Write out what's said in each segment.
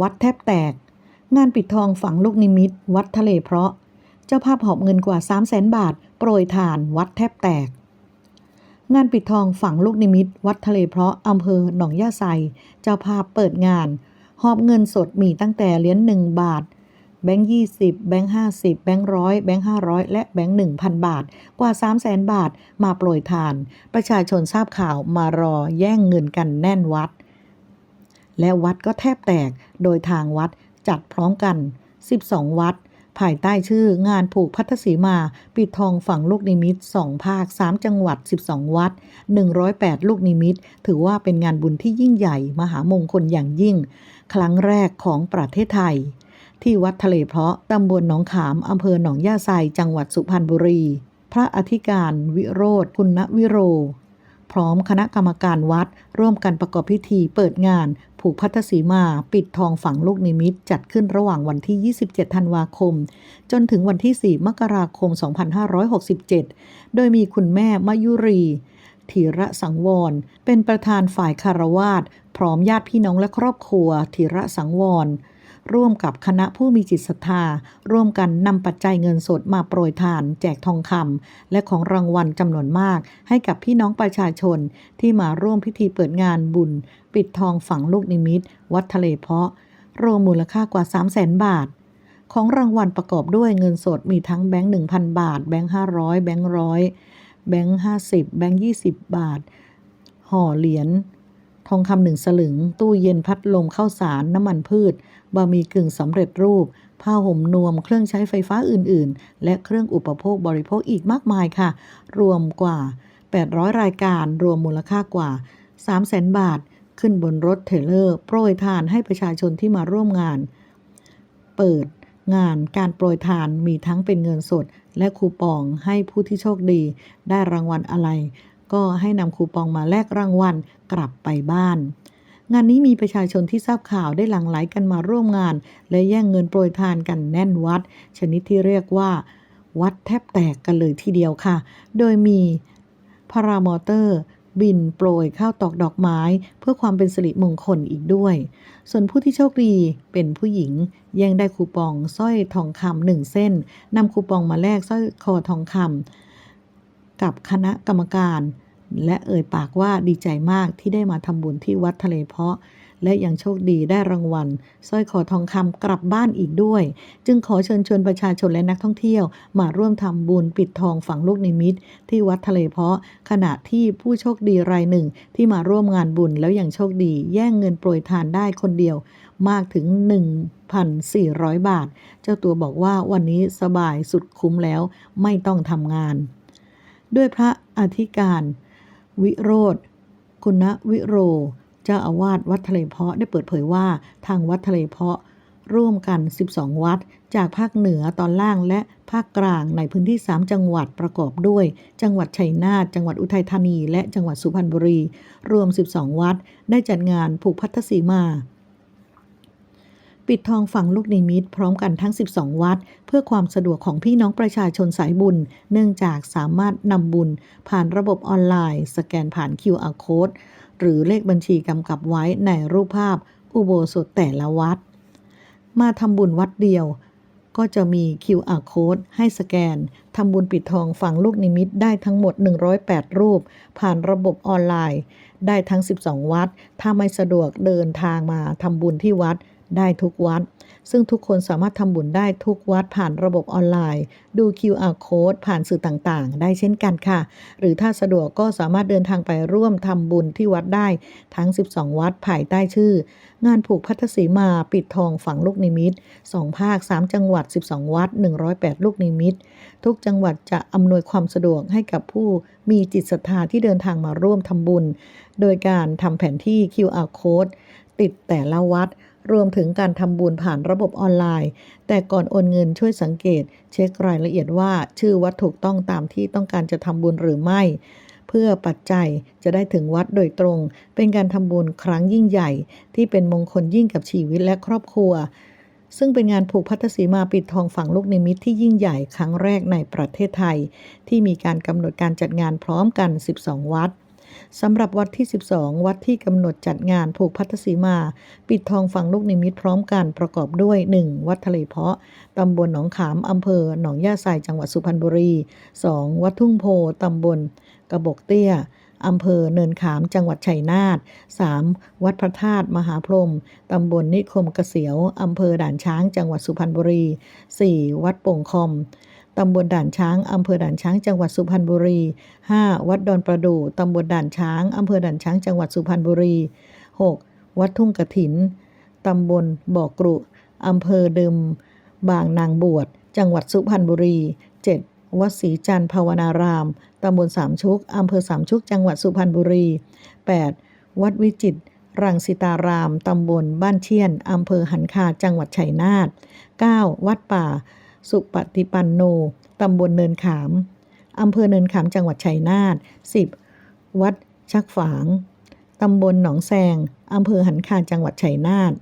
วัดแทบแตก งานปิดทองฝังลูกนิมิต วัดทะเลเพราะ เจ้าภาพหอบเงินกว่า 3 0 0แสนบาท โปรยทานวัดแทบแตก งานปิดทองฝังลูกนิมิต วัดทะเลเพราะอำเภอหนองย่าไซเจ้าภาพเปิดงาน หอบเงินสดมีตั้งแต่เหรียญหนึ่งบาทแบงค์ยี่สิบแบงค์ห้าสิบแบงค์ร้อยแบงค์ห้าร้อยและแบงค์หนึ่งพันบาท กว่า3 0 0แสนบาทมาโปรยทาน ประชาชนทราบข่าวมารอแย่งเงินกันแน่นวัด และวัดก็แทบแตก โดยทางวัดจัดพร้อมกัน 12 วัด ภายใต้ชื่องานผูกพัทธสีมา ปิดทองฝังลูกนิมิต 2 ภาค 3 จังหวัด 12 วัด 108 ลูกนิมิต ถือว่าเป็นงานบุญที่ยิ่งใหญ่มหามงคลอย่างยิ่ง ครั้งแรกของประเทศไทย ที่วัดทะเลเพาะตำบลหนองขามอำเภอหนองย่าไซจังหวัดสุพรรณบุรี พระอธิการวิโรธคุณวิโร พร้อมคณะกรรมการวัด ร่วมกันประกอบพิธีเปิดงาน ผูกพัทธสีมา ปิดทองฝังลูกนิมิต จัดขึ้นระหว่างวันที่ 27 ธันวาคม จนถึงวันที่ 4 มกราคม 2567 โดยมีคุณแม่มายุรีธีระสังวร เป็นประธานฝ่ายคารวาสพร้อมญาติพี่น้องและครอบครัวธีระสังวร ร่วมกับคณะผู้มีจิตศรัทธา ร่วมกันนำปัจจัยเงินสดมาโปรยทาน แจกทองคำและของรางวัลจำนวนมาก ให้กับพี่น้องประชาชน ที่มาร่วมพิธีเปิดงานบุญ ปิดทองฝังลูกนิมิต วัดทะเลเพาะ รวมมูลค่ากว่า 3 0 0แสนบาทของรางวัลประกอบด้วยเงินสดมีทั้งแบงค์ 1,000 บาท แบงค์ 500 แบงค์ร้อยแบงค์ 50 แบงค์ 20 บาท ห่อเหรียญ ทองคำหนึ่งสลึง ตู้เย็นพัดลมข้าวสาร น้ำมันพืช บะหมี่กึ่งสำเร็จรูป ผ้าห่มนวม เครื่องใช้ไฟฟ้าอื่น ๆ และเครื่องอุปโภคบริโภคอีกมากมายค่ะ รวมกว่า 800 รายการรวมมูลค่ากว่า 300,000 บาท ขึ้นบนรถเทเลอร์ โปรยทานให้ประชาชนที่มาร่วมงาน เปิดงานการโปรยทานมีทั้งเป็นเงินสด และคูปองให้ผู้ที่โชคดี ได้รางวัลอะไร ก็ให้นำคูปองมาแลกรางวัลกลับไปบ้าน งานนี้มีประชาชนที่ทราบข่าวได้หลั่งไหลกันมาร่วมงาน และแย่งเงินโปรยทานกันแน่นวัด ชนิดที่เรียกว่า วัดแทบแตกกันเลยทีเดียวค่ะ โดยมีพารามอเตอร์บินโปรยข้าวตอกดอกไม้ เพื่อความเป็นสิริมงคลอีกด้วย ส่วนผู้ที่โชคดีเป็นผู้หญิงแย่งได้คูปองสร้อยทองคำหนึ่งเส้นนำคูปองมาแลกสร้อยคอทองคำ กับคณะกรรมการ และเอ่ยปากว่าดีใจมากที่ได้มาทำบุญที่วัดทะเลเพาะ และยังโชคดีได้รางวัลสร้อยคอทองคำกลับบ้านอีกด้วย จึงขอเชิญชวนประชาชนและนักท่องเที่ยว มาร่วมทำบุญปิดทองฝังลูกนิมิต ที่วัดทะเลเพาะ ขณะที่ผู้โชคดีรายหนึ่งที่มาร่วมงานบุญแล้วยังโชคดีแย่งเงินโปรยทานได้คนเดียวมากถึง 1,400 บาท เจ้าตัวบอกว่าวันนี้สบายสุดคุ้มแล้วไม่ต้องทำงาน ด้วยพระอธิการ วิโรธคุณวิโร เจ้าอาวาสวัดทะเลเพาะได้เปิดเผยว่าทางวัดทะเลเพาะ ร่วมกัน 12 วัด จากภาคเหนือตอนล่างและภาคกลางในพื้นที่ 3 จังหวัดประกอบด้วย จังหวัดชัยนาทจังหวัดอุทัยธานี และจังหวัดสุพรรณบุรี รวม 12 วัด ได้จัดงานผูกพัทธสีมา ปิดทองฝังลูกนิมิตพร้อมกันทั้ง 12 วัด เพื่อความสะดวกของพี่น้องประชาชนสายบุญ เนื่องจากสามารถนำบุญ ผ่านระบบออนไลน์ สแกนผ่าน QR code หรือเลขบัญชีกำกับไว้ในรูปภาพ อุโบสถแต่ละวัด มาทำบุญวัดเดียว ก็จะมี QR code ให้สแกนทำบุญปิดทองฝังลูกนิมิตได้ทั้งหมด 108 รูป ผ่านระบบออนไลน์ ได้ทั้ง 12 วัด ถ้าไม่สะดวกเดินทางมาทำบุญที่วัด ได้ทุกวัด ซึ่งทุกคนสามารถทำบุญได้ทุกวัดผ่านระบบออนไลน์ ดู QR code ผ่านสื่อต่างๆ ได้เช่นกันค่ะ หรือถ้าสะดวกก็สามารถเดินทางไปร่วมทำบุญที่วัดได้ทั้ง 12 วัดภายใต้ชื่อ งานผูกพัทธสีมาปิดทองฝังลูกนิมิต 2 ภาค 3 จังหวัด 12 วัด 108 ลูกนิมิต ทุกจังหวัดจะอำนวยความสะดวกให้กับผู้มีจิตศรัทธาที่เดินทางมาร่วมทำบุญ โดยการทำแผนที่ QR code ติดแต่ละวัด รวมถึงการทำบุญผ่านระบบออนไลน์ แต่ก่อนโอนเงินช่วยสังเกต เช็ครายละเอียดว่าชื่อวัดถูกต้องตามที่ต้องการจะทำบุญหรือไม่ เพื่อปัจจัยจะได้ถึงวัดโดยตรง เป็นการทำบุญครั้งยิ่งใหญ่ ที่เป็นมงคลยิ่งกับชีวิตและครอบครัว ซึ่งเป็นงานผูกพัทสีมาปิดทองฝังลูกนิมิตที่ยิ่งใหญ่ครั้งแรกในประเทศไทย ที่มีการกำหนดการจัดงานพร้อมกัน 12 วัด สำหรับวัดที่ 12 วัดที่กำหนดจัดงานผูกพัทธสีมา ปิดทองฝังลูกนิมิตพร้อมกันประกอบด้วย 1. วัดทะเลเพาะตำบลหนองขามอำเภอหนองย่าไซจังหวัดสุพรรณบุรี 2. วัดทุ่งโพตำบลกระบอกเตี้ยอำเภอเนินขามจังหวัดชัยนาท 3. วัดพระธาตุมหาพรหมตำบลนิคมเกษียว อำเภอด่านช้างจังหวัดสุพรรณบุรี 4. วัดโป่งคอม ตำบลด่านช้าง อำเภอด่านช้าง จังหวัดสุพรรณบุรี 5. วัดดอนประดู่ตำบลด่านช้าง อำเภอด่านช้าง จังหวัดสุพรรณบุรี 6. วัดทุ่งกระถิน ตำบลบ่อกรุ อำเภอเดิม บางนางบวช จังหวัดสุพรรณบุรี 7. วัดศรีจันทร์ภาวนาราม ตำบลสามชุก อำเภอสามชุก จังหวัดสุพรรณบุรี 8. วัดวิจิตรรังสิตาราม ตำบลบ้านเชียน อำเภอหันคา จังหวัดชัยนาท 9. วัดป่า สุปฏิปันโน ตำบลเนินขาม อำเภอเนินขามจังหวัดชัยนาท 10. วัดชักฝาง ตำบลหนองแซง อำเภอหันคาจังหวัดชัยนาท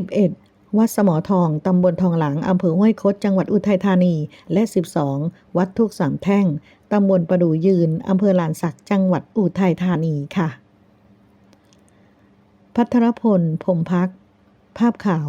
11. วัดสมอทอง ตำบลทองหลางอำเภอห้วยคด จังหวัดอุทัยธานี และ 12. วัดทุกสามแท่ง ตำบลประดูยืน อำเภอลานสัก จังหวัดอุทัยธานีค่ะ พัทรพลพรมพัก ภาพข่าว